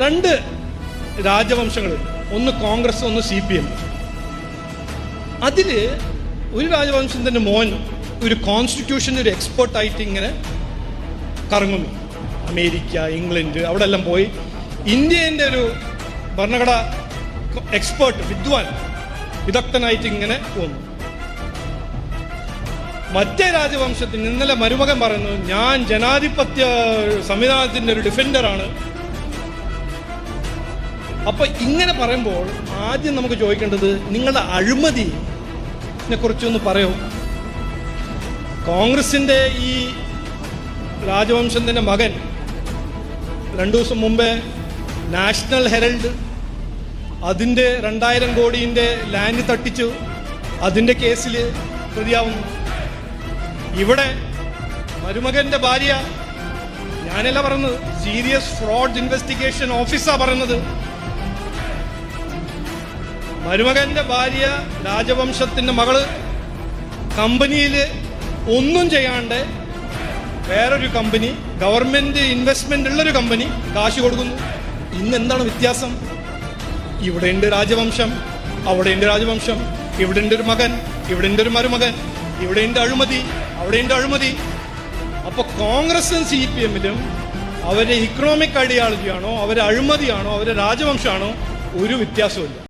രണ്ട് രാജവംശങ്ങൾ ഒന്ന് കോൺഗ്രസ് ഒന്ന് സി പി എം. അതിൽ ഒരു രാജവംശത്തിന്റെ മോൻ ഒരു കോൺസ്റ്റിറ്റ്യൂഷന്റെ ഒരു എക്സ്പേർട്ടായിട്ട് ഇങ്ങനെ കറങ്ങുന്നു. അമേരിക്ക ഇംഗ്ലണ്ട് അവിടെ എല്ലാം പോയി ഇന്ത്യന്റെ ഒരു ഭരണഘടന എക്സ്പേർട്ട് വിദ്വാൻ വിദഗ്ധനായിട്ട് ഇങ്ങനെ പോന്നു. മറ്റേ രാജവംശത്തിന് ഇന്നലെ മരുമകൻ പറയുന്നു ഞാൻ ജനാധിപത്യ സംവിധാനത്തിന്റെ ഒരു ഡിഫൻഡറാണ് അപ്പൊ ഇങ്ങനെ പറയുമ്പോൾ ആദ്യം നമുക്ക് ചോദിക്കേണ്ടത് നിങ്ങളുടെ അഴിമതിനെ കുറിച്ചൊന്ന് പറയൂ. കോൺഗ്രസിന്റെ ഈ രാജവംശത്തിന്റെ മകൻ രണ്ടു ദിവസം മുമ്പേ നാഷണൽ ഹെറൽഡ് അതിന്റെ രണ്ടായിരം കോടിന്റെ ലാൻഡ് തട്ടിച്ചു. അതിന്റെ കേസിൽ പ്രതിയാവുന്നു. ഇവിടെ മരുമകന്റെ ഭാര്യ ഞാനല്ല പറയുന്നത് സീരിയസ് ഫ്രോഡ് ഇൻവെസ്റ്റിഗേഷൻ ഓഫീസാ പറയുന്നത്. മരുമകന്റെ ഭാര്യ രാജവംശത്തിന്റെ മകൾ കമ്പനിയിൽ ഒന്നും ചെയ്യാണ്ട് വേറൊരു കമ്പനി ഗവൺമെന്റ് ഇൻവെസ്റ്റ്മെന്റ് ഉള്ളൊരു കമ്പനി കാശ് കൊടുക്കുന്നു. ഇന്ന് എന്താണ് വ്യത്യാസം? ഇവിടെയുണ്ട് രാജവംശം അവിടെ അവിടെയുണ്ട് രാജവംശം ഇവിടെ ഇവിടെയുണ്ട് ഒരു മകൻ ഇവിടെ ഇവിടെയുണ്ട് ഒരു മരുമകൻ ഇവിടെ ഇവിടെയുണ്ട് അഴിമതി അവിടെയുണ്ട് അഴിമതി. അപ്പൊ കോൺഗ്രസും സി പി എമ്മിലും അവരെ ഇക്കണോമിക് ഐഡിയോളജിയാണോ അവരെ അഴിമതിയാണോ അവരെ രാജവംശമാണോ ഒരു വ്യത്യാസമില്ല